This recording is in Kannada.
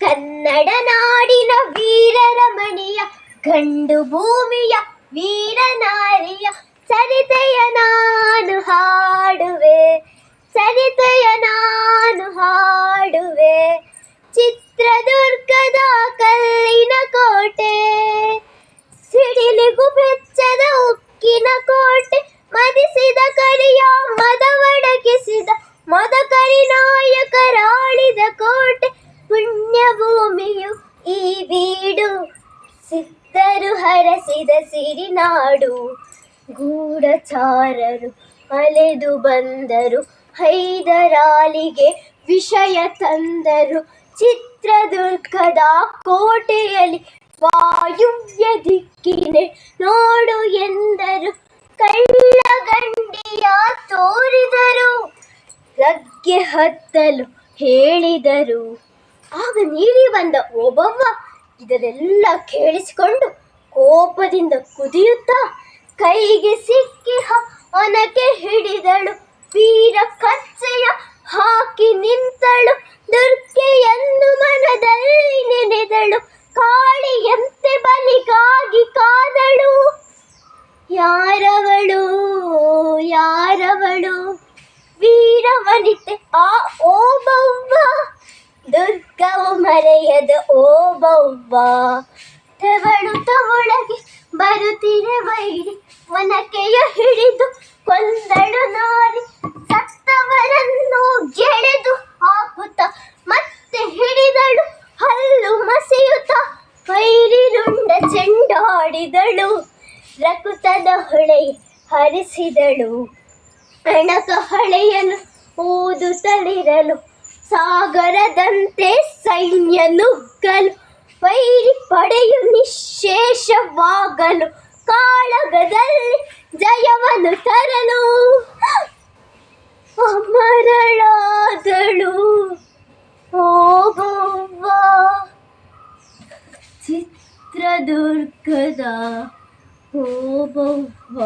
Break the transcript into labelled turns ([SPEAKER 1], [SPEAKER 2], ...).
[SPEAKER 1] ಕನ್ನಡ ನಾಡಿನ ವೀರರಮಣಿಯ ಗಂಡು ಭೂಮಿಯ ವೀರನಾರಿಯ ಸರಿತೆಯ ನಾನು ಹಾಡುವೆ ಸರಿತೆಯ ನಾನು ಹಾಡುವೆ. ಚಿತ್ರದುರ್ಗದ ಕಲ್ಲಿನ ಕೋಟೆ, ಸಿಡಿಲಿಗೂ ಬೆಚ್ಚದ ಉಕ್ಕಿನ ಕೋಟೆ, ಮದಿಸಿದ ಕರಿಯ ಮದವಡಗಿಸಿದ ಮದಕರಿ ನಾಯಕರಾಳಿದ ಕೋಟೆ ಪುಣ್ಯ ಭೂಮಿಯು ಈ ಬೀಡು. ಸಿದ್ಧರು ಹರಸಿದ ಸಿರಿನಾಡು. ಗೂಢಚಾರರು ಅಲೆದು ಬಂದರು. ಹೈದರಾಲಿಗೆ ವಿಷಯ ತಂದರು. ಚಿತ್ರದುರ್ಗದ ಕೋಟೆಯಲ್ಲಿ ವಾಯುವ್ಯ ದಿಕ್ಕಿನೆ ನೋಡು ಎಂದರು. ಕಳ್ಳಗಂಡಿಯ ತೋರಿದರು. ಲಗ್ಗೆ ಹತ್ತಲು ಹೇಳಿದರು. ಆಗ ನೀಡಿ ಬಂದ ಒಬ್ಬವ್ವ ಇದನ್ನೆಲ್ಲ ಕೇಳಿಸಿಕೊಂಡು ಕೋಪದಿಂದ ಕುದಿಯುತ್ತಾ ಕೈಗೆ ಸಿಕ್ಕಿ ಹನಕೆ ಹಿಡಿದಳು. ವೀರ ಕಚ್ಚೆಯ ಹಾಕಿ ನಿಂತಳು. ದುರ್ಗೆಯನ್ನು ಮನದಲ್ಲಿ ನೆನೆದಳು. ಕಾಳಿಯಂತೆ ಬಲಿಗಾಗಿ ಕಾದಳು. ಯಾರವಳು? ಯಾರವಳು? ವೀರವನಿತೆ, ಆ ಓಬವ್ವ ದುರ್ಗವು ಮರೆಯದ ಓಬವ್ವ. ತೆವಳು ತವಳಗೆ ಬರುತ್ತಿರೆ ವೈರಿ. ಒನಕೆಯ ಹಿಡಿದು ಕೊಂದಳು ನಾರಿ. ಸತ್ತವರನ್ನು ಗೆಳೆದು ಹಾಕುತ್ತ ಮತ್ತೆ ಹಿಡಿದಳು ಹಲ್ಲು ಮಸೆಯುತ್ತ ವೈರಿರುಂಡ ಚೆಂಡಾಡಿದಳು. ರಕುತದ ಹೊಳೆ ಹರಿಸಿದಳು. ಅಣಕ ಹೊಳೆಯಲು ಊದುತ್ತಲಿರಲು ಸಾಗರದಂತೆ ಸೈನ್ಯ ನುಗ್ಗಲು ವೈರಿ ಪಡೆಯು ನಿಶೇಷವಾಗಲು ಕಾಳಗದಲ್ಲಿ ಜಯವನ್ನು ತರಲು ಅಮರಳಾದಳು. ಹೋಗುವ ಚಿತ್ರದುರ್ಗದ ಹೋಗುವ